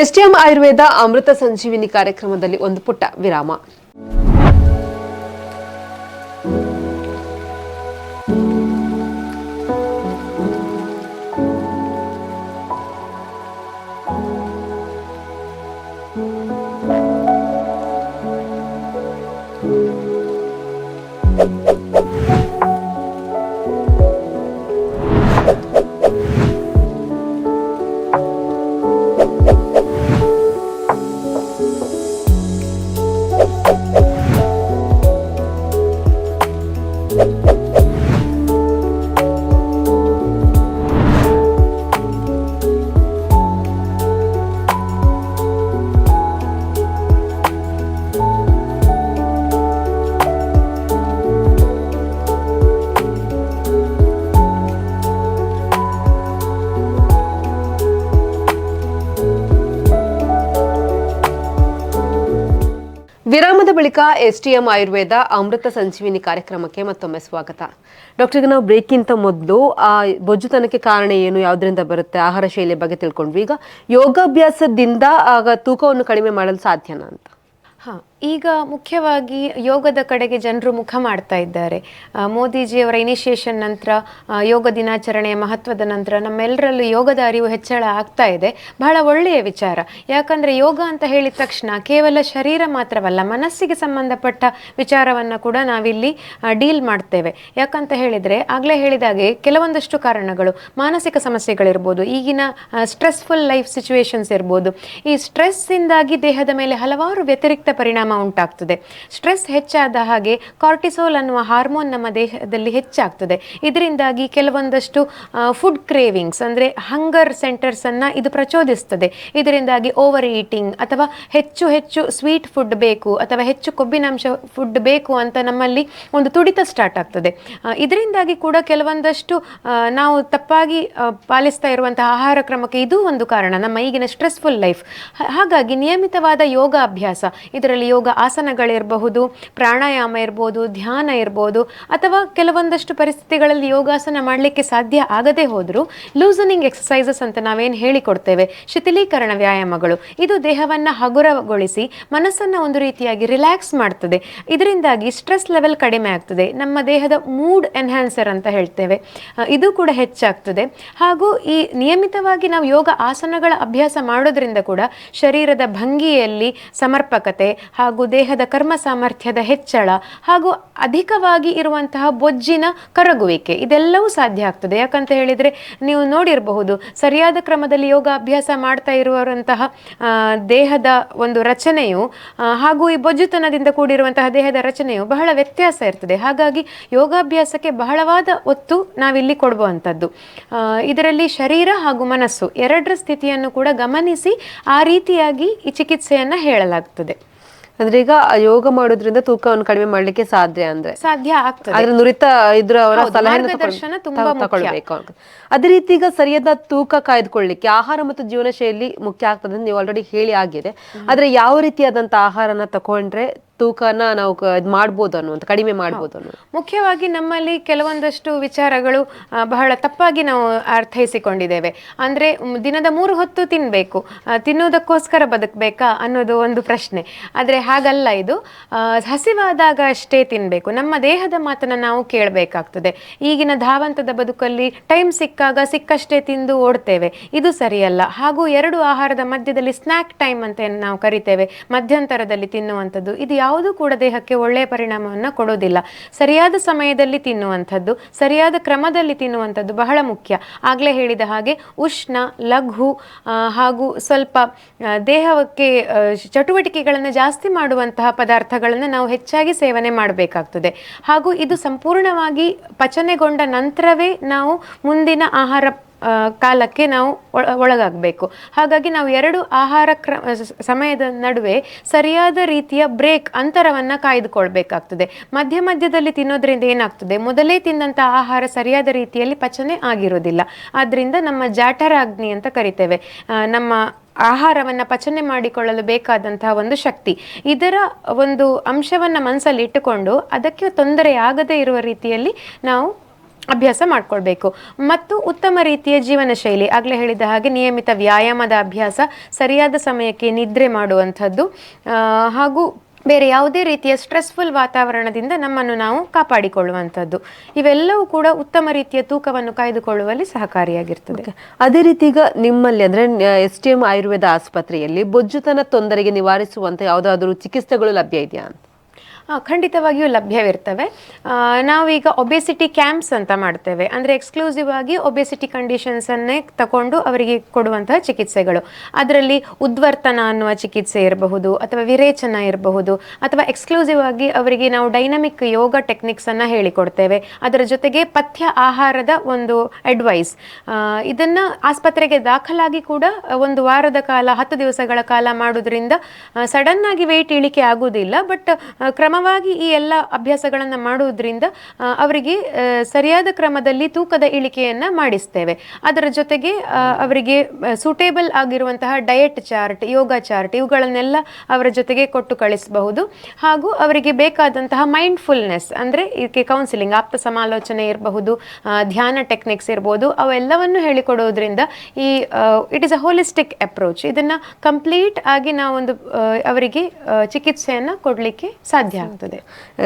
S T M Ayurveda Amrutha Sanjeevini ಕಾರ್ಯಕ್ರಮದಲ್ಲಿ ಒಂದು ಪುಟ್ಟ ವಿರಾಮ. ಬಳಿಕ ಎಸ್ಟಿಎಂ ಆಯುರ್ವೇದ ಅಮೃತ ಸಂಜೀವಿನಿ ಕಾರ್ಯಕ್ರಮಕ್ಕೆ ಮತ್ತೊಮ್ಮೆ ಸ್ವಾಗತ. ಡಾಕ್ಟರ್, ಈಗ ನಾವು ಬ್ರೇಕಿಂತ ಮೊದಲು, ಆ, ಬೊಜ್ಜುತನಕ್ಕೆ ಕಾರಣ ಏನು, ಯಾವುದರಿಂದ ಬರುತ್ತೆ, ಆಹಾರ ಶೈಲಿ ಬಗ್ಗೆ ತಿಳ್ಕೊಂಡ್ವಿ. ಈಗ ಯೋಗಾಭ್ಯಾಸದಿಂದ ಆಗ ತೂಕವನ್ನು ಕಡಿಮೆ ಮಾಡಲು ಸಾಧ್ಯನಾ ಅಂತ? ಹಾಂ, ಈಗ ಮುಖ್ಯವಾಗಿ ಯೋಗದ ಕಡೆಗೆ ಜನರು ಮುಖ ಮಾಡ್ತಾ ಇದ್ದಾರೆ. ಮೋದಿಜಿಯವರ ಇನಿಷಿಯೇಷನ್ ನಂತರ ಯೋಗ ದಿನಾಚರಣೆಯ ಮಹತ್ವದ ನಂತರ ನಮ್ಮೆಲ್ಲರಲ್ಲೂ ಯೋಗದ ಅರಿವು ಹೆಚ್ಚಳ ಆಗ್ತಾ ಇದೆ. ಬಹಳ ಒಳ್ಳೆಯ ವಿಚಾರ. ಯಾಕಂದರೆ ಯೋಗ ಅಂತ ಹೇಳಿದ ತಕ್ಷಣ ಕೇವಲ ಶರೀರ ಮಾತ್ರವಲ್ಲ, ಮನಸ್ಸಿಗೆ ಸಂಬಂಧಪಟ್ಟ ವಿಚಾರವನ್ನು ಕೂಡ ನಾವಿಲ್ಲಿ ಡೀಲ್ ಮಾಡ್ತೇವೆ. ಯಾಕಂತ ಹೇಳಿದರೆ ಆಗಲೇ ಹೇಳಿದಾಗೆ ಕೆಲವೊಂದಷ್ಟು ಕಾರಣಗಳು, ಮಾನಸಿಕ ಸಮಸ್ಯೆಗಳಿರ್ಬೋದು, ಈಗಿನ ಸ್ಟ್ರೆಸ್ಫುಲ್ ಲೈಫ್ ಸಿಚುವೇಶನ್ಸ್ ಇರ್ಬೋದು. ಈ ಸ್ಟ್ರೆಸ್ಸಿಂದಾಗಿ ದೇಹದ ಮೇಲೆ ಹಲವಾರು ವ್ಯತಿರಿಕ್ತ ಪರಿಣಾಮ ಉಂಟಾಗ್ತದೆ. ಸ್ಟ್ರೆಸ್ ಹೆಚ್ಚಾದ ಹಾಗೆ ಕಾರ್ಟಿಸೋಲ್ ಅನ್ನುವ ಹಾರ್ಮೋನ್ ನಮ್ಮ ದೇಹದಲ್ಲಿ ಹೆಚ್ಚಾಗ್ತದೆ. ಇದರಿಂದಾಗಿ ಕೆಲವೊಂದಷ್ಟು ಫುಡ್ ಕ್ರೇವಿಂಗ್ಸ್ ಅಂದರೆ ಹಂಗರ್ ಸೆಂಟರ್ಸ್ ಅನ್ನು ಇದು ಪ್ರಚೋದಿಸ್ತದೆ. ಇದರಿಂದಾಗಿ ಓವರ್ ಈಟಿಂಗ್ ಅಥವಾ ಹೆಚ್ಚು ಹೆಚ್ಚು ಸ್ವೀಟ್ ಫುಡ್ ಬೇಕು ಅಥವಾ ಹೆಚ್ಚು ಕೊಬ್ಬಿನಾಂಶ ಫುಡ್ ಬೇಕು ಅಂತ ನಮ್ಮಲ್ಲಿ ಒಂದು ತುಡಿತ ಸ್ಟಾರ್ಟ್ ಆಗ್ತದೆ. ಇದರಿಂದಾಗಿ ಕೂಡ ಕೆಲವೊಂದಷ್ಟು ನಾವು ತಪ್ಪಾಗಿ ಪಾಲಿಸ್ತಾ ಇರುವಂತಹ ಆಹಾರ ಕ್ರಮಕ್ಕೆ ಇದು ಒಂದು ಕಾರಣ ನಮ್ಮ ಈಗಿನ ಸ್ಟ್ರೆಸ್ಫುಲ್ ಲೈಫ್ ಹಾಗಾಗಿ ನಿಯಮಿತವಾದ ಯೋಗ ಅಭ್ಯಾಸ ಇದರಲ್ಲಿ ಯೋಗ ಆಸನಗಳಿರಬಹುದು, ಪ್ರಾಣಾಯಾಮ ಇರ್ಬೋದು, ಧ್ಯಾನ ಇರ್ಬೋದು, ಅಥವಾ ಕೆಲವೊಂದಷ್ಟು ಪರಿಸ್ಥಿತಿಗಳಲ್ಲಿ ಯೋಗಾಸನ ಮಾಡಲಿಕ್ಕೆ ಸಾಧ್ಯ ಆಗದೆ ಹೋದರೂ ಲೂಸನಿಂಗ್ ಎಕ್ಸಸೈಸಸ್ ಅಂತ ನಾವೇನು ಹೇಳಿಕೊಡ್ತೇವೆ, ಶಿಥಿಲೀಕರಣ ವ್ಯಾಯಾಮಗಳು. ಇದು ದೇಹವನ್ನು ಹಗುರಗೊಳಿಸಿ ಮನಸ್ಸನ್ನು ಒಂದು ರೀತಿಯಾಗಿ ರಿಲ್ಯಾಕ್ಸ್ ಮಾಡ್ತದೆ. ಇದರಿಂದಾಗಿ ಸ್ಟ್ರೆಸ್ ಲೆವೆಲ್ ಕಡಿಮೆ ಆಗ್ತದೆ. ನಮ್ಮ ದೇಹದ ಮೂಡ್ ಎನ್ಹ್ಯಾನ್ಸರ್ ಅಂತ ಹೇಳ್ತೇವೆ. ಇದು ಕೂಡ ಹೆಚ್ಚಾಗ್ತದೆ. ಹಾಗೂ ಈ ನಿಯಮಿತವಾಗಿ ನಾವು ಯೋಗ ಆಸನಗಳ ಅಭ್ಯಾಸ ಮಾಡೋದ್ರಿಂದ ಕೂಡ ಶರೀರದ ಭಂಗಿಯಲ್ಲಿ ಸಮರ್ಪಕತೆ ಹಾಗೂ ದೇಹದ ಕರ್ಮ ಸಾಮರ್ಥ್ಯದ ಹೆಚ್ಚಳ ಹಾಗೂ ಅಧಿಕವಾಗಿ ಇರುವಂತಹ ಬೊಜ್ಜಿನ ಕರಗುವಿಕೆ, ಇದೆಲ್ಲವೂ ಸಾಧ್ಯ ಆಗ್ತದೆ. ಯಾಕಂತ ಹೇಳಿದರೆ ನೀವು ನೋಡಿರಬಹುದು, ಸರಿಯಾದ ಕ್ರಮದಲ್ಲಿ ಯೋಗ ಅಭ್ಯಾಸ ಮಾಡ್ತಾ ಇರುವಂತಹ ದೇಹದ ಒಂದು ರಚನೆಯು ಹಾಗೂ ಈ ಬೊಜ್ಜುತನದಿಂದ ಕೂಡಿರುವಂತಹ ದೇಹದ ರಚನೆಯು ಬಹಳ ವ್ಯತ್ಯಾಸ ಇರ್ತದೆ. ಹಾಗಾಗಿ ಯೋಗಾಭ್ಯಾಸಕ್ಕೆ ಬಹಳವಾದ ಒತ್ತು ನಾವಿಲ್ಲಿ ಕೊಡುವಂಥದ್ದು. ಇದರಲ್ಲಿ ಶರೀರ ಹಾಗೂ ಮನಸ್ಸು ಎರಡರ ಸ್ಥಿತಿಯನ್ನು ಕೂಡ ಗಮನಿಸಿ ಆ ರೀತಿಯಾಗಿ ಈ ಚಿಕಿತ್ಸೆಯನ್ನು ಹೇಳಲಾಗ್ತದೆ. ಅಂದ್ರೆ ಈಗ ಯೋಗ ಮಾಡೋದ್ರಿಂದ ತೂಕವನ್ನು ಕಡಿಮೆ ಮಾಡ್ಲಿಕ್ಕೆ ಸಾಧ್ಯ ಅಂದ್ರೆ. ಸಾಧ್ಯ ಆಗ್ತದೆ. ಆದ್ರೆ ನುರಿತ ಇದ್ರ ಅವರ ಮುಖ್ಯ. ತಗೊಳ್ಬೇಕು ಅದೇ ರೀತಿ ಈಗ ಸರಿಯಾದ ತೂಕ ಕಾಯ್ದುಕೊಳ್ಳಿಕ್ಕೆ ಆಹಾರ ಮತ್ತು ಜೀವನ ಶೈಲಿ ಮುಖ್ಯ ಆಗ್ತದೆ ಅಂತ ನೀವು ಆಲ್ರೆಡಿ ಹೇಳಿ ಆಗಿದೆ. ಆದ್ರೆ ಯಾವ ರೀತಿಯಾದಂತ ಆಹಾರನ ತಕೊಂಡ್ರೆ ತೂಕನ ನಾವು ಇದು ಮಾಡ್ಬೋದು ಅನ್ನುವಂತ ಕಡಿಮೆ ಮಾಡ್ಬೋದು ಅನ್ನೋ ಮುಖ್ಯವಾಗಿ ನಮ್ಮಲ್ಲಿ ಕೆಲವೊಂದಷ್ಟು ವಿಚಾರಗಳು ಆ, ಬಹಳ ತಪ್ಪಾಗಿ ನಾವು ಅರ್ಥೈಸಿಕೊಂಡಿದ್ದೇವೆ. ಅಂದರೆ ಮ್, ದಿನದ ಮೂರು ಹೊತ್ತು ತಿನ್ನಬೇಕು ತಿನ್ನುವುದಕ್ಕೋಸ್ಕರ ಬದುಕಬೇಕಾ ಅನ್ನೋದು ಒಂದು ಪ್ರಶ್ನೆ. ಆದರೆ ಹಾಗಲ್ಲ ಇದು. ಆ, ಹಸಿವಾದಾಗ ಅಷ್ಟೇ ತಿನ್ನಬೇಕು ನಮ್ಮ ದೇಹದ ಮಾತನ್ನು ನಾವು ಕೇಳಬೇಕಾಗ್ತದೆ. ಈಗಿನ ಧಾವಂತದ ಬದುಕಲ್ಲಿ ಟೈಮ್ ಸಿಕ್ಕಾಗ ಸಿಕ್ಕಷ್ಟೇ ತಿಂದು ಓಡ್ತೇವೆ. ಇದು ಸರಿಯಲ್ಲ. ಹಾಗೂ ಎರಡು ಆಹಾರದ ಮಧ್ಯದಲ್ಲಿ ಸ್ನ್ಯಾಕ್ ಟೈಮ್ ಅಂತ ಏನ್ ನಾವು ಕರಿತೇವೆ. ಮಧ್ಯಂತರದಲ್ಲಿ ತಿನ್ನುವಂಥದ್ದು ಇದು ಯಾವುದೂ ಕೂಡ ದೇಹಕ್ಕೆ ಒಳ್ಳೆಯ ಪರಿಣಾಮವನ್ನು ಕೊಡೋದಿಲ್ಲ. ಸರಿಯಾದ ಸಮಯದಲ್ಲಿ ತಿನ್ನುವಂಥದ್ದು, ಸರಿಯಾದ ಕ್ರಮದಲ್ಲಿ ತಿನ್ನುವಂಥದ್ದು ಬಹಳ ಮುಖ್ಯ. ಆಗಲೇ ಹೇಳಿದ ಹಾಗೆ ಉಷ್ಣ, ಲಘು ಹಾಗೂ ಸ್ವಲ್ಪ ದೇಹಕ್ಕೆ ಚಟುವಟಿಕೆಗಳನ್ನು ಜಾಸ್ತಿ ಮಾಡುವಂತಹ ಪದಾರ್ಥಗಳನ್ನು ನಾವು ಹೆಚ್ಚಾಗಿ ಸೇವನೆ ಮಾಡಬೇಕಾಗ್ತದೆ. ಹಾಗೂ ಇದು ಸಂಪೂರ್ಣವಾಗಿ ಪಚನೆಗೊಂಡ ನಂತರವೇ ನಾವು ಮುಂದಿನ ಆಹಾರ ಕಾಲಕ್ಕೆ ನಾವು ಒಳ- ಒಳಗಾಗಬೇಕು. ಹಾಗಾಗಿ ನಾವು ಎರಡು ಆಹಾರ ಕ್ರ ಸಮಯದ ನಡುವೆ ಸರಿಯಾದ ರೀತಿಯ ಬ್ರೇಕ್ ಅಂತರವನ್ನು ಕಾಯ್ದುಕೊಳ್ಬೇಕಾಗ್ತದೆ. ಮಧ್ಯ ಮಧ್ಯದಲ್ಲಿ ತಿನ್ನೋದ್ರಿಂದ ಏನಾಗ್ತದೆ? ಮೊದಲೇ ತಿಂದಂಥ ಆಹಾರ ಸರಿಯಾದ ರೀತಿಯಲ್ಲಿ ಪಚನೆ ಆಗಿರೋದಿಲ್ಲ. ಆದ್ದರಿಂದ ನಮ್ಮ ಜಾಠರಾಗ್ನಿ ಅಂತ ಕರಿತೇವೆ. ನಮ್ಮ ಆಹಾರವನ್ನು ಪಚನೆ ಮಾಡಿಕೊಳ್ಳಲು ಬೇಕಾದಂತಹ ಒಂದು ಶಕ್ತಿ. ಇದರ ಒಂದು ಅಂಶವನ್ನು ಮನಸ್ಸಲ್ಲಿ ಇಟ್ಟುಕೊಂಡು ಅದಕ್ಕೆ ತೊಂದರೆಯಾಗದೇ ಇರುವ ರೀತಿಯಲ್ಲಿ ನಾವು ಅಭ್ಯಾಸ ಮಾಡಿಕೊಳ್ಬೇಕು. ಮತ್ತು ಉತ್ತಮ ರೀತಿಯ ಜೀವನ ಶೈಲಿ ಆಗಲೇ ಹೇಳಿದ ಹಾಗೆ ನಿಯಮಿತ ವ್ಯಾಯಾಮದ ಅಭ್ಯಾಸ, ಸರಿಯಾದ ಸಮಯಕ್ಕೆ ನಿದ್ರೆ ಮಾಡುವಂಥದ್ದು ಹಾಗೂ ಬೇರೆ ಯಾವುದೇ ರೀತಿಯ ಸ್ಟ್ರೆಸ್ಫುಲ್ ವಾತಾವರಣದಿಂದ ನಮ್ಮನ್ನು ನಾವು ಕಾಪಾಡಿಕೊಳ್ಳುವಂಥದ್ದು. ಇವೆಲ್ಲವೂ ಕೂಡ ಉತ್ತಮ ರೀತಿಯ ತೂಕವನ್ನು ಕಾಯ್ದುಕೊಳ್ಳುವಲ್ಲಿ ಸಹಕಾರಿಯಾಗಿರ್ತದೆ. ಅದೇ ರೀತಿ ಈಗ ನಿಮ್ಮಲ್ಲಿ ಅಂದರೆ ಎಸ್ ಟಿ ಆಯುರ್ವೇದ ಆಸ್ಪತ್ರೆಯಲ್ಲಿ ಬೊಜ್ಜುತನ ತೊಂದರೆಗೆ ನಿವಾರಿಸುವಂಥ ಯಾವುದಾದ್ರೂ ಚಿಕಿತ್ಸೆಗಳು ಲಭ್ಯ ಇದೆಯಾ ಅಂತ? ಖಂಡಿತವಾಗಿಯೂ ಲಭ್ಯವಿರ್ತವೆ. ನಾವೀಗ ಒಬೆಸಿಟಿ ಕ್ಯಾಂಪ್ಸ್ ಅಂತ ಮಾಡ್ತೇವೆ. ಅಂದರೆ ಎಕ್ಸ್ಕ್ಲೂಸಿವ್ ಆಗಿ ಒಬೆಸಿಟಿ ಕಂಡೀಷನ್ಸನ್ನೇ ತಗೊಂಡು ಅವರಿಗೆ ಕೊಡುವಂತಹ ಚಿಕಿತ್ಸೆಗಳು. ಅದರಲ್ಲಿ ಉದ್ವರ್ತನ ಅನ್ನುವ ಚಿಕಿತ್ಸೆ ಇರಬಹುದು, ಅಥವಾ ವಿರೇಚನ ಇರಬಹುದು, ಅಥವಾ ಎಕ್ಸ್ಕ್ಲೂಸಿವ್ ಆಗಿ ಅವರಿಗೆ ನಾವು ಡೈನಮಿಕ್ ಯೋಗ ಟೆಕ್ನಿಕ್ಸನ್ನು ಹೇಳಿಕೊಡ್ತೇವೆ. ಅದರ ಜೊತೆಗೆ ಪಥ್ಯ ಆಹಾರದ ಒಂದು ಅಡ್ವೈಸ್ ಇದನ್ನು ಆಸ್ಪತ್ರೆಗೆ ದಾಖಲಾಗಿ ಕೂಡ ಒಂದು ವಾರದ ಕಾಲ, ಹತ್ತು ದಿವಸಗಳ ಕಾಲ ಮಾಡೋದ್ರಿಂದ ಸಡನ್ ಆಗಿ ವೆಯ್ಟ್ ಇಳಿಕೆ ಆಗುವುದಿಲ್ಲ ಬಟ್ ಕ್ರಮ ಕ್ರಮವಾಗಿ ಈ ಎಲ್ಲ ಅಭ್ಯಾಸಗಳನ್ನು ಮಾಡುವುದರಿಂದ ಅವರಿಗೆ ಸರಿಯಾದ ಕ್ರಮದಲ್ಲಿ ತೂಕದ ಇಳಿಕೆಯನ್ನು ಮಾಡಿಸ್ತೇವೆ. ಅದರ ಜೊತೆಗೆ ಅವರಿಗೆ ಸೂಟೇಬಲ್ ಆಗಿರುವಂತಹ ಡಯಟ್ ಚಾರ್ಟ್ ಯೋಗ ಚಾರ್ಟ್ ಇವುಗಳನ್ನೆಲ್ಲ ಅವರ ಜೊತೆಗೆ ಕೊಟ್ಟು ಕಳಿಸಬಹುದು. ಹಾಗೂ ಅವರಿಗೆ ಬೇಕಾದಂತಹ ಮೈಂಡ್ಫುಲ್ನೆಸ್ ಅಂದರೆ ಇದಕ್ಕೆ ಕೌನ್ಸಿಲಿಂಗ್ ಆಪ್ತ ಸಮಾಲೋಚನೆ ಇರಬಹುದು ಧ್ಯಾನ ಟೆಕ್ನಿಕ್ಸ್ ಇರ್ಬೋದು, ಅವೆಲ್ಲವನ್ನು ಹೇಳಿಕೊಡೋದ್ರಿಂದ ಈ it is a holistic approach ಇದನ್ನು ಕಂಪ್ಲೀಟ್ ಆಗಿ ನಾವೊಂದು ಅವರಿಗೆ ಚಿಕಿತ್ಸೆಯನ್ನು ಕೊಡಲಿಕ್ಕೆ ಸಾಧ್ಯ ಆಗ್ತದೆ.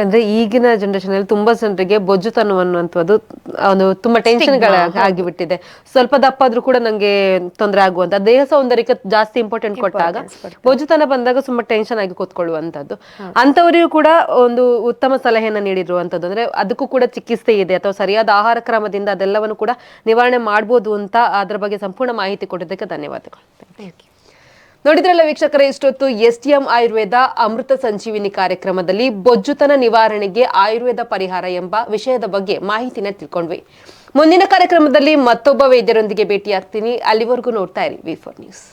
ಅಂದ್ರೆ ಈಗಿನ ಜನರೇಷನ್ ಅಲ್ಲಿ ತುಂಬಾ ಜನರಿಗೆ ಬೊಜ್ಜುತನ ಅನ್ನುವಂಥದ್ದು ಒಂದು ತುಂಬಾ ಟೆನ್ಷನ್ ಆಗಿಬಿಟ್ಟಿದೆ. ಸ್ವಲ್ಪ ದಪ್ಪ ಆದ್ರೂ ಕೂಡ ನಂಗೆ ತೊಂದರೆ ಆಗುವಂತ ದೇಹ ಸೌಂದರ್ಯಕ್ಕೆ ಜಾಸ್ತಿ ಇಂಪಾರ್ಟೆಂಟ್ ಕೊಟ್ಟಾಗ ಬೊಜ್ಜುತನ ಬಂದಾಗ ತುಂಬಾ ಟೆನ್ಷನ್ ಆಗಿ ಕೂತ್ಕೊಳ್ಳುವಂತದ್ದು ಅಂತವರಿಗೂ ಕೂಡ ಒಂದು ಉತ್ತಮ ಸಲಹೆಯನ್ನ ನೀಡಿರುವಂತದ್ದು ಅಂದ್ರೆ ಅದಕ್ಕೂ ಕೂಡ ಚಿಕಿತ್ಸೆ ಇದೆ ಅಥವಾ ಸರಿಯಾದ ಆಹಾರ ಕ್ರಮದಿಂದ ಅದೆಲ್ಲವನ್ನು ಕೂಡ ನಿವಾರಣೆ ಮಾಡಬಹುದು ಅಂತ ಅದರ ಬಗ್ಗೆ ಸಂಪೂರ್ಣ ಮಾಹಿತಿ ಕೊಟ್ಟಿದ್ದಕ್ಕೆ ಧನ್ಯವಾದಗಳು. ನೋಡಿದ್ರಲ್ಲ ವೀಕ್ಷಕರೇ, ಇಷ್ಟೊತ್ತು S T M Ayurveda Amrutha Sanjeevini ಕಾರ್ಯಕ್ರಮದಲ್ಲಿ ಬೊಜ್ಜುತನ ನಿವಾರಣೆಗೆ ಆಯುರ್ವೇದ ಪರಿಹಾರ ಎಂಬ ವಿಷಯದ ಬಗ್ಗೆ ಮಾಹಿತಿನ ತಿಳ್ಕೊಂಡ್ವಿ. ಮುಂದಿನ ಕಾರ್ಯಕ್ರಮದಲ್ಲಿ ಮತ್ತೊಬ್ಬ ವೈದ್ಯರೊಂದಿಗೆ ಭೇಟಿಯಾಗ್ತೀನಿ. ಅಲ್ಲಿವರೆಗೂ ನೋಡ್ತಾ ಇರಿ ವಿ ಫೋರ್ ನ್ಯೂಸ್.